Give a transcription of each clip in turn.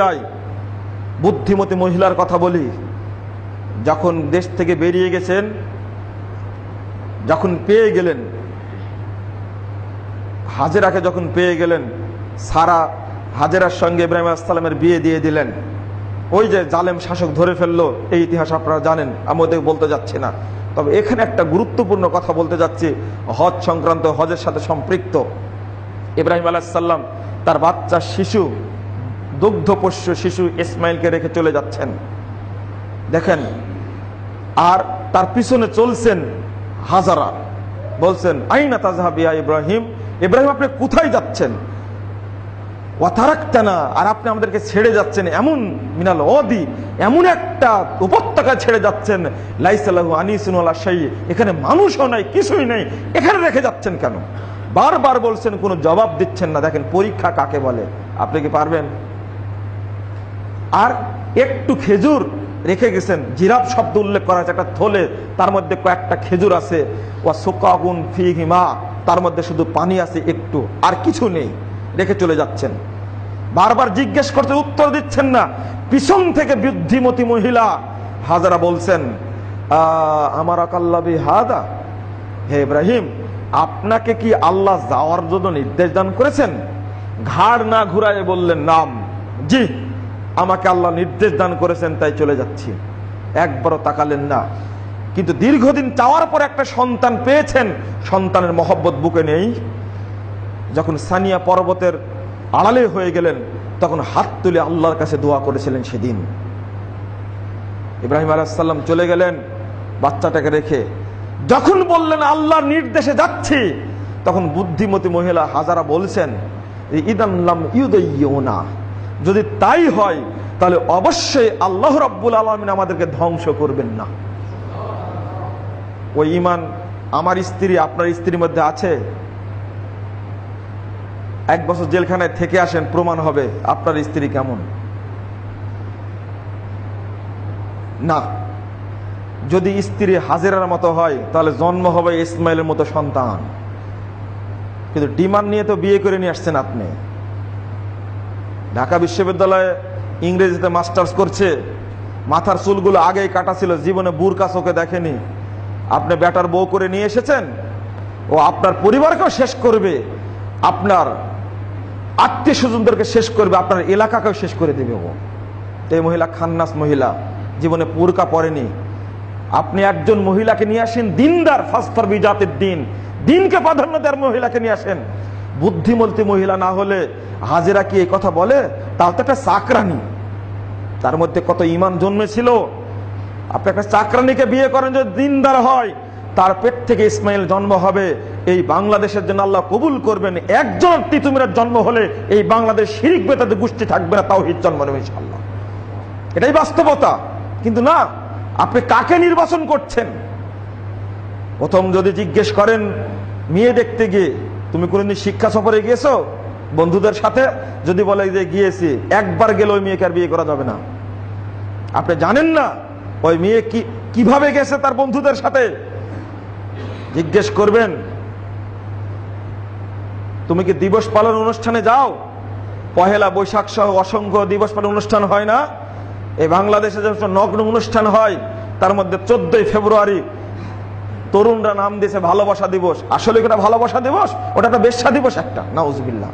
যাই বুদ্ধিমতী মহিলার কথা বলি, যখন দেশ থেকে বেরিয়ে গেছেন, যখন পেয়ে গেলেন, হাজেরাকে যখন পেয়ে গেলেন, সারা হাজেরার সঙ্গে ইব্রাহিম আসসালামের বিয়ে দিয়ে দিলেন। ওই যে জালেম শাসক ধরে ফেলল, এই ইতিহাস আপনারা জানেন আমি ওদের বলতে যাচ্ছি না। তবে এখানে একটা গুরুত্বপূর্ণ কথা বলতে যাচ্ছি, হজ সংক্রান্ত হজের সাথে সম্পৃক্ত। ইব্রাহিম আলাহিসাল্লাম তার বাচ্চা শিশু দুগ্ধপোষ্য শিশু ইসমাইলকে রেখে চলে যাচ্ছেন। দেখেন, আর তার পিছনে চলছেন হাজারা। বলছেন, আইনা তাজহাবিয়া ইব্রাহিম? ইব্রাহিম, আপনি কোথায় যাচ্ছেন? ওয়াতারাক্তানা আর আপনি আমাদেরকে ছেড়ে যাচ্ছেন এমন মিনাল অদি এমন একটা উপত্যকা ছেড়ে যাচ্ছেন। লাইসাল্লাহু আনিসুন আল্লাহ শাহী এখানে মানুষও নাই, কিছুই নেই, এখানে রেখে যাচ্ছেন কেন? বারবার বলছেন, কোনো জবাব দিচ্ছেন না। দেখেন, পরীক্ষা কাকে বলে? আপনি কি পারবেন? আর একটু খেজুর রেখে গেছেন। জিরাফ শব্দ উল্লেখ করা আছে একটা থলে, তার মধ্যে কয়েকটা খেজুর আছে। ও সুকাগুন ফি হিমা তার মধ্যে শুধু পানি আছে একটু, আর কিছু নেই, রেখে চলে যাচ্ছেন। বারবার জিজ্ঞেস করতে উত্তর দিচ্ছেন না। পিছন থেকে বুদ্ধিমতী মহিলা হাজারা বলছেন আমার আকাল্লাবি হাদা? হে ইব্রাহিম, আপনাকে কি আল্লাহ যাওয়ার জন্য নির্দেশ দান করেছেন? ঘাড় না ঘুরায় বললেন, নাম, জি। আমাকে আল্লাহ নির্দেশ দান করেছেন, তাই চলে যাচ্ছি। একবারও তাকালেন না। কিন্তু দীর্ঘদিন চাওয়ার পর একটা সন্তান পেয়েছেন। সন্তানের মহব্বত বুকে নেই। যখন সানিয়া পর্বতের আড়ালে হয়ে গেলেন, তখন হাত তুলে আল্লাহর কাছে দোয়া করেছিলেন সেদিন। ইব্রাহিম আলাহাল্লাম চলে গেলেন, বাচ্চাটাকে রেখে। যখন বললেন আল্লাহর নির্দেশে যাচ্ছি, তখন বুদ্ধিমতী মহিলা হাজারা বলছেন ইদানলাম ইউদনা যদি তাই হয়, তাহলে অবশ্যই আল্লাহ রব্বুল আলমিন আমাদেরকে ধ্বংস করবেন না। ওই ইমান আমার স্ত্রী, আপনার স্ত্রীর মধ্যে আছে? এক বছর জেলখানায় থেকে আসেন, প্রমাণ হবে আপনার স্ত্রী কেমন। না। যদি স্ত্রী হাজিরার মতো হয়, তাহলে জন্ম হবে ইসমাইলের মতো সন্তান। কিন্তু ডিমান্ড নিয়ে তো বিয়ে করে নিয়ে আসছেন আপনি। ঢাকা বিশ্ববিদ্যালয়ে ইংরেজিতে মাস্টার্স করছে। মাথার চুলগুলো আগেই কাটা ছিল, জীবনে বুরকা চোখে দেখেনি। আপনি ব্যাটার বউ করে নিয়ে এসেছেন? ও আপনার পরিবারকেও শেষ করবে। আপনার আত্মীয় স্বজনদেরকে শেষ করবে, আপনার এলাকাকেও শেষ করে দেবে ও। এই মহিলা খান্নাস মহিলা, জীবনে পুরকা পড়েনি আপনি একজন মহিলাকে নিয়ে আসেন, দিনদার ফাস্তর বিজাতের দিন। দিনকে প্রাধান্য দেওয়ার মহিলাকে নিয়ে আসেন। বুদ্ধিমতী মহিলা না হলে হাজিরা কি এই কথা বলে? তাও তো একটা চাকরানি। তার মধ্যে কত ইমান জন্মেছিল? আপনি একটা চাকরানিকে বিয়ে করেন যদি দিনদার হয়, তার পেট থেকে ইসমাইল জন্ম হবে। এই বাংলাদেশের জন্য আল্লাহ কবুল করবেন। একজন তিতুমিরের জন্ম হলে এই বাংলাদেশ শিরিক বেতাতে গোষ্ঠী থাকবে না তাও হিত জন্ম নেবে ইনশাল্লাহ এটাই বাস্তবতা। কিন্তু না, আপনি কাকে নির্বাচন করছেন? প্রথম যদি জিজ্ঞেস করেন, মেয়ে দেখতে গিয়ে, তুমি কোনদিন শিক্ষা সফরে গিয়েছো? বন্ধুদের সাথে যদি বলে যে গিয়েছি, একবার গেলে ওই মেয়েকে আর বিয়ে করা যাবে না। আপনি জানেন না ওই মেয়ে কি, কীভাবে গেছে তার বন্ধুদের সাথে? জিজ্ঞেস করবেন, তুমি কি দিবস পালন অনুষ্ঠানে যাও? পহেলা বৈশাখ সহ অসংখ্য দিবস পালন অনুষ্ঠান হয় না? এই বাংলাদেশে যে নগ্ন অনুষ্ঠান হয়, তার মধ্যে চোদ্দই ফেব্রুয়ারি তরুণরা নাম দিয়েছে ভালোবাসা দিবস। আসলে ওটা ভালোবাসা দিবস? ওটা একটা বেশ্যা দিবস একটা নাউজবিল্লা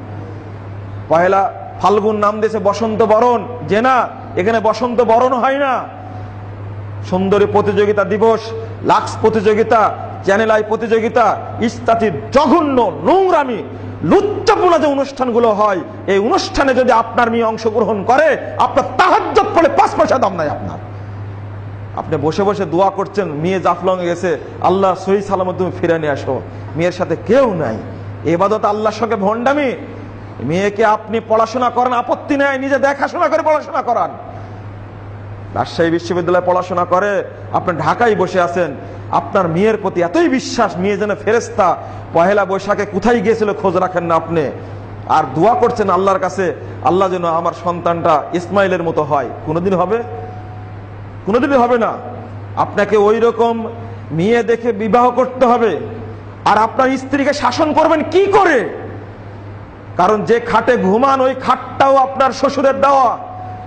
পহেলা ফাল্গুন নাম দিয়েছে বসন্ত বরণ। যে না, এখানে বসন্ত বরণ হয় না। সুন্দরী প্রতিযোগিতা দিবস, লাক্স প্রতিযোগিতা চ্যানেল আই প্রতিযোগিতা ইস্তাতির জঘন্য নোংরামি লুচ্চাপনা যে অনুষ্ঠানগুলো হয়। এই অনুষ্ঠানে যদি আপনার মেয়ে অংশগ্রহণ করে, আপনার তাহাজ্জত পড়ে পাঁচ পয়সা দাম নাই আপনার। আপনি বসে বসে দোয়া করছেন, মেয়ে জাফলং গেছে, আল্লাহ সহি সালামত তুমি ফিরে নিয়ে আসো। মেয়ের সাথে কেউ নাই। এবাদত আল্লাহর সঙ্গে ভণ্ডামি। মেয়েকে আপনি পড়াশোনা করেন, আপত্তি নেয় নিজে দেখাশোনা করে পড়াশোনা করান। রাজশাহী বিশ্ববিদ্যালয়ে পড়াশোনা করে, আপনি ঢাকায় বসে আছেন, আপনার মেয়ের প্রতি এতই বিশ্বাস, মেয়ে যেন ফেরেস্তা পহেলা বৈশাখে কোথায় গিয়েছিল খোঁজ রাখেন না আপনি। আর দোয়া করছেন আল্লাহর কাছে, আল্লাহ যেন আমার সন্তানটা ইসমাইলের মতো হয়। কোনোদিন হবে? কোনোদিনই হবে না। আপনাকে ওই রকম মেয়ে দেখে বিবাহ করতে হবে। আর আপনার স্ত্রীকে শাসন করবেন কি করে? কারণ যে খাটে ঘুমান, ওই খাটটাও আপনার শ্বশুরের দেওয়া।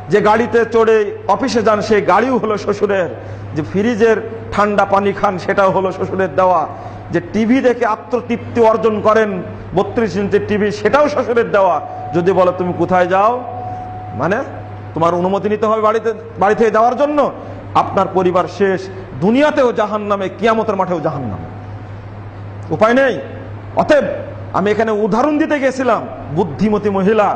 যে গাড়িতে চড়ে অফিসে যান, সেই গাড়িও হলো শ্বশুরের। যে ফ্রিজের ঠান্ডা পানি খান, সেটাও হলো শ্বশুরের দেওয়া। যে টিভি দেখে আত্মতৃপ্তি অর্জন করেন, বত্রিশ ইঞ্চির টিভি সেটাও শ্বশুরের দেওয়া। যদি বলো তুমি কোথায় যাও? মানে তোমার অনুমতি নিতে হবে বাড়িতে বাড়ি থেকে যাওয়ার জন্য। আপনার পরিবার শেষ। দুনিয়াতেও জাহান নামে কিয়ামতের মাঠেও জাহান নামে উপায় নেই। অতএব আমি এখানে উদাহরণ দিতে গেছিলাম বুদ্ধিমতী মহিলা।